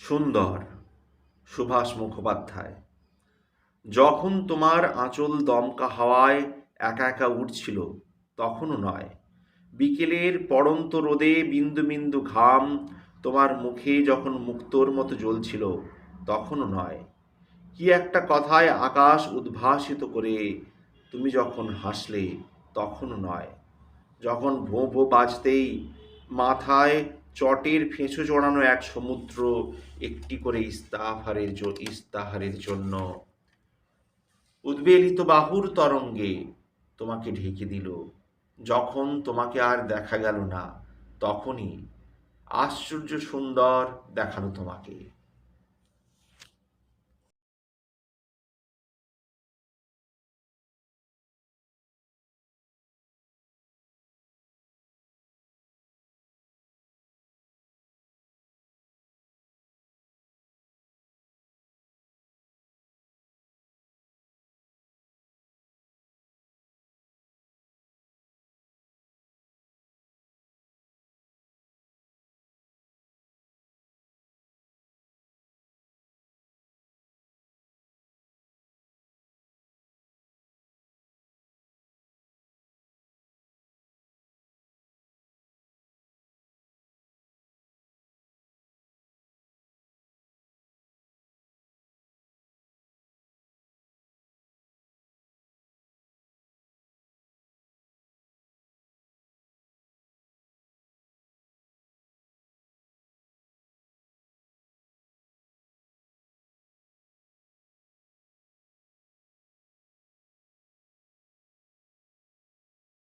সুন্দর, সুভাষ মুখোপাধ্যায়। যখন তোমার আঁচল দমকা হাওয়ায় একা একা উঠছিল তখনও নয়। বিকেলের পড়ন্ত রোদে বিন্দু বিন্দু ঘাম তোমার মুখে যখন মুক্তোর মতো জ্বলছিল, তখনও নয়। কি একটা কথায় আকাশ উদ্ভাসিত করে তুমি যখন হাসলে, তখনও নয়। যখন ভোঁ ভোঁ বাজতেই মাথায় চটের ফেঁচো জড়ানো এক সমুদ্র, একটি করে ইস্তাহারের ইস্তাহারের জন্য। উদ্বেলিত বাহুর তরঙ্গে তোমাকে ঢেকে দিল। যখন তোমাকে আর দেখা গেল না, তখনই আশ্চর্য সুন্দর দেখাল তোমাকে।